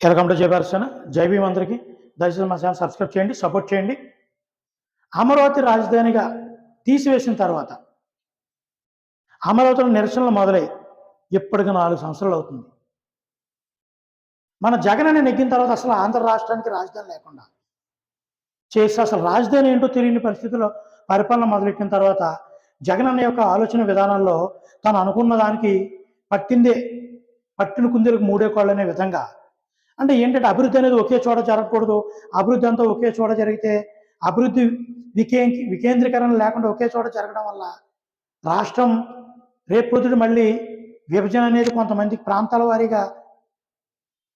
Welcome to జయపర్సన జై భీమ్ అందరికీ. దయచేసి మా ఛానల్ సబ్స్క్రైబ్ చేయండి సపోర్ట్ చేయండి. అమరావతి రాజధానిగా తీసివేసిన తర్వాత అమరావతిలో నిరసనలు మొదలై ఇప్పటికి నాలుగు సంవత్సరాలు అవుతుంది. మన జగన్ నెగ్గిన తర్వాత అసలు ఆంధ్ర రాష్ట్రానికి రాజధాని లేకుండా చేసి అసలు రాజధాని ఏంటో తెలియని పరిస్థితుల్లో పరిపాలన మొదలెట్టిన తర్వాత జగన్ అన్న యొక్క ఆలోచన విధానంలో తను అనుకున్న దానికి పట్టిందే పట్టిన కుందేలకు మూడే కోళ్ళనే అనే విధంగా అంటే ఏంటంటే అభివృద్ధి అనేది ఒకే చోట జరగకూడదు. అభివృద్ధి అంతా ఒకే చోట జరిగితే అభివృద్ధి వికే వికేంద్రీకరణ లేకుండా ఒకే చోట జరగడం వల్ల రాష్ట్రం రేపొద్దుడు మళ్ళీ విభజన అనేది కొంతమంది ప్రాంతాల వారీగా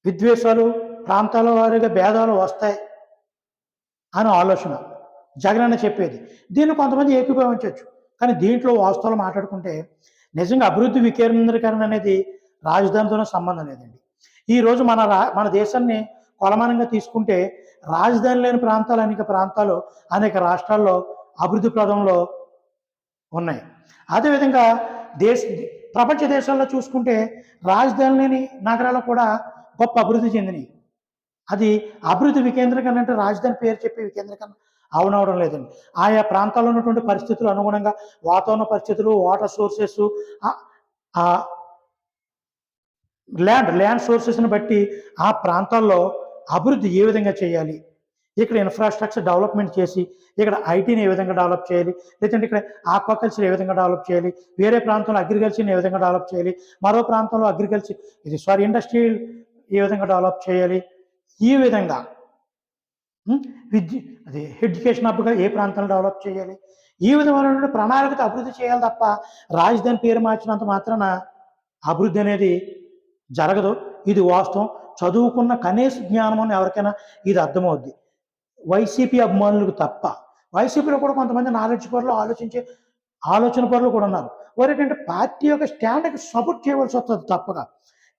విద్వేషాలు ప్రాంతాల వారీగా భేదాలు వస్తాయి అని ఆలోచన. జగన్ అన్న చెప్పేది. దీన్ని కొంతమంది ఏకీభవించవచ్చు. కానీ దీంట్లో వాస్తవాలు మాట్లాడుకుంటే నిజంగా అభివృద్ధి వికేంద్రీకరణ అనేది రాజధానితోనే సంబంధం లేదండి. ఈ రోజు మన రా మన దేశాన్ని కొలమానంగా తీసుకుంటే రాజధాని లేని ప్రాంతాలు అనేక ప్రాంతాలు అనేక రాష్ట్రాల్లో అభివృద్ధి ప్రదంలో ఉన్నాయి. అదేవిధంగా దేశ ప్రపంచ దేశాల్లో చూసుకుంటే రాజధాని లేని నగరాలు కూడా గొప్ప అభివృద్ధి చెందినాయి. అది అభివృద్ధి వికేంద్రీకరణ అంటే రాజధాని పేరు చెప్పి వికేంద్రీకరణ అవునవడం లేదండి. ఆయా ప్రాంతాల్లో ఉన్నటువంటి పరిస్థితులు అనుగుణంగా వాతావరణ పరిస్థితులు వాటర్ సోర్సెస్ ల్యాండ్ ల్యాండ్ సోర్సెస్ని బట్టి ఆ ప్రాంతాల్లో అభివృద్ధి ఏ విధంగా చేయాలి? ఇక్కడ ఇన్ఫ్రాస్ట్రక్చర్ డెవలప్మెంట్ చేసి ఇక్కడ ఐటీని ఏ విధంగా డెవలప్ చేయాలి? లేదంటే ఇక్కడ ఆక్వాకల్చర్ ఏ విధంగా డెవలప్ చేయాలి? వేరే ప్రాంతంలో అగ్రికల్చర్ని ఏ విధంగా డెవలప్ చేయాలి? మరో ప్రాంతంలో అగ్రికల్చర్ ఇది సారీ ఇండస్ట్రియల్ ఏ విధంగా డెవలప్ చేయాలి? ఈ విధంగా విద్య అది ఎడ్యుకేషన్ హబ్గా ఏ ప్రాంతంలో డెవలప్ చేయాలి? ఈ విధమైన ప్రణాళికతో అభివృద్ధి చేయాలి తప్ప రాజధాని పేరు మార్చినంత మాత్రాన అభివృద్ధి అనేది జరగదు. ఇది వాస్తవం. చదువుకున్న కనీస జ్ఞానం అని ఎవరికైనా ఇది అర్థమవుద్ది. వైసీపీ అభిమానులకు తప్ప. వైసీపీలో కూడా కొంతమంది నాలెడ్జ్ పరులు ఆలోచించే ఆలోచన పరులు కూడా ఉన్నారు. వారు పార్టీ యొక్క స్టాండ్కి సపోర్ట్ చేయవలసి వస్తుంది తప్పగా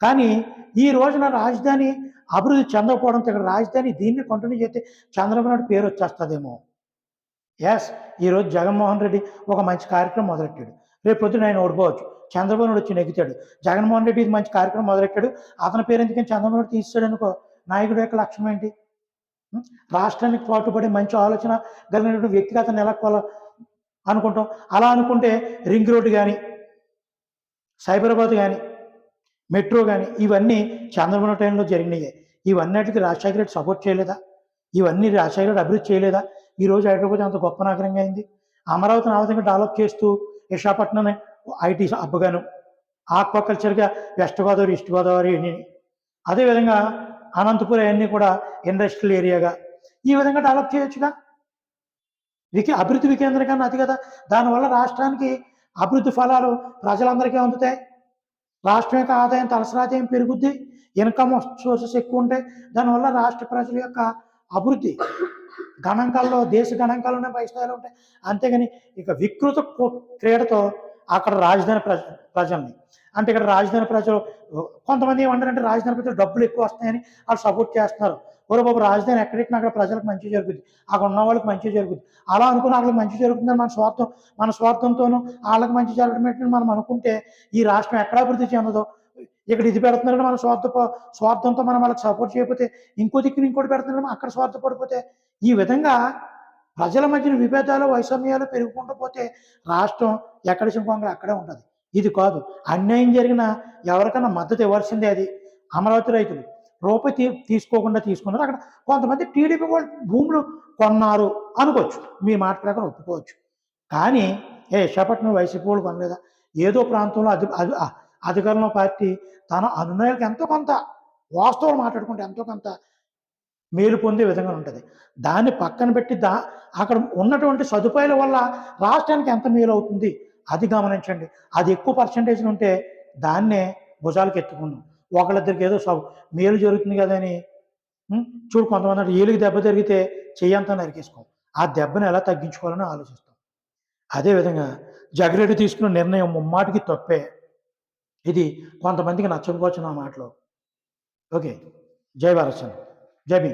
కానీ ఈ రోజున రాజధాని అభివృద్ధి చెందకపోవడంతో ఇక్కడ రాజధాని దీన్ని కంటిన్యూ చేస్తే చంద్రబాబు నాయుడు పేరు వచ్చేస్తుందేమో. ఎస్ ఈరోజు జగన్మోహన్ రెడ్డి ఒక మంచి కార్యక్రమం మొదలెట్టాడు. రేపు పొద్దున ఆయన ఓడిపోవచ్చు. చంద్రబాబు నాయుడు వచ్చి నెగ్గుతాడు. జగన్మోహన్ రెడ్డి ఇది మంచి కార్యక్రమం మొదలెట్టాడు. అతని పేరు ఎందుకని చంద్రబాబు నాయుడు తీస్తాడు అనుకో? నాయకుడు యొక్క లక్ష్యం ఏంటి? రాష్ట్రానికి పాటుపడి మంచి ఆలోచన కలిగినటువంటి వ్యక్తిగా అతను నెలకొల అనుకుంటాం? అలా అనుకుంటే రింగ్ రోడ్డు కానీ సైబరాబాద్ కానీ మెట్రో కానీ ఇవన్నీ చంద్రబాబు టైంలో జరిగినాయి. ఇవన్నిటికి రాజశేఖర రెడ్డి సపోర్ట్ చేయలేదా? ఇవన్నీ రాజశేఖర రెడ్డి అభివృద్ధి చేయలేదా? ఈ రోజు హైదరాబాద్ అంత గొప్ప నగరంగా అయింది. అమరావతిని ఆ విధంగా డెవలప్ చేస్తూ విశాఖపట్నం ఐటీ హబ్గాను ఆక్వాకల్చర్గా వెస్ట్ గోదావరి ఈస్ట్ గోదావరి అన్ని. అదేవిధంగా అనంతపురం అవన్నీ కూడా ఇండస్ట్రియల్ ఏరియాగా. ఈ విధంగా డెవలప్ చేయొచ్చుగా? వికి అభివృద్ధి వికేంద్రీకరణ అది కదా. దానివల్ల రాష్ట్రానికి అభివృద్ధి ఫలాలు ప్రజలందరికీ అందుతాయి. రాష్ట్రం యొక్క ఆదాయం తలసరాదాయం పెరుగుద్ది. ఇన్కమ్ సోర్సెస్ ఎక్కువ ఉంటాయి దానివల్ల రాష్ట్ర ప్రజల యొక్క అభివృద్ధి. గణాంకాల్లో దేశ గణాంకాల్లోనే పై స్థాయిలో ఉంటాయి. అంతేగాని ఇక వికృత క్రీడతో అక్కడ రాజధాని ప్రజ ప్రజల్ని. అంటే ఇక్కడ రాజధాని ప్రజలు కొంతమంది ఏమంటారంటే రాజధాని ప్రజలు డబ్బులు ఎక్కువ వస్తాయని వాళ్ళు సపోర్ట్ చేస్తున్నారు. ఓరే బాబు రాజధాని ఎక్కడెక్కినా అక్కడ ప్రజలకు మంచి జరుగుద్ది. అక్కడ ఉన్న వాళ్ళకి మంచి జరుగుద్ది. అలా అనుకుని వాళ్ళకి మంచి జరుగుతుందని మన స్వార్థం మన స్వార్థంతోనూ వాళ్ళకి మంచి జరగడం మనం అనుకుంటే ఈ రాష్ట్రం ఎక్కడ అభివృద్ధి చెందదో ఇక్కడ ఇది పెడుతున్నారని మన స్వార్థ స్వార్థంతో మనం వాళ్ళకి సపోర్ట్ చేయకపోతే ఇంకో దిక్కున ఇంకోటి పెడుతున్నారని అక్కడ స్వార్థపడిపోతే ఈ విధంగా ప్రజల మధ్యన విభేదాలు వైషమ్యాలు పెరుగుకుంటూ పోతే రాష్ట్రం ఎక్కడ సింపంగా అక్కడే ఉంటుంది. ఇది కాదు. అన్యాయం జరిగిన ఎవరికైనా మద్దతు ఇవ్వాల్సిందే అది. అమరావతి రైతులు రూపాయి తీ తీసుకోకుండా తీసుకున్నారు. అక్కడ కొంతమంది టీడీపీ వాళ్ళు భూములు కొన్నారు అనుకోవచ్చు. మీ మాట ప్రకారం ఒప్పుకోవచ్చు. కానీ ఏ విశాఖపట్నం వైసీపీ వాళ్ళు కొనలేదా? ఏదో ప్రాంతంలో అది అధికారంలో పార్టీ తన అనునయాలకు ఎంతో కొంత వాస్తవం మాట్లాడుకుంటే ఎంతో కొంత మేలు పొందే విధంగా ఉంటుంది. దాన్ని పక్కన పెట్టి దా అక్కడ ఉన్నటువంటి సదుపాయాల వల్ల రాష్ట్రానికి ఎంత మేలు అవుతుంది అది గమనించండి. అది ఎక్కువ పర్సంటేజ్ ఉంటే దాన్నే భుజాలకు ఎత్తుకున్నాం ఒకళ్ళిద్దరికి ఏదో సౌ మేలు జరుగుతుంది కదా అని చూడు కొంతమంది అంటే ఏలుకి దెబ్బ జరిగితే చెయ్యంతా నరికేసుకోం. ఆ దెబ్బను ఎలా తగ్గించుకోవాలని ఆలోచిస్తాం. అదేవిధంగా జగరెడ్డి తీసుకున్న నిర్ణయం ముమ్మాటికి తప్పే. ఇది కొంతమందికి నచ్చకపోవచ్చు నా మాటలో. ఓకే. జై భారత్ జై భీమ్.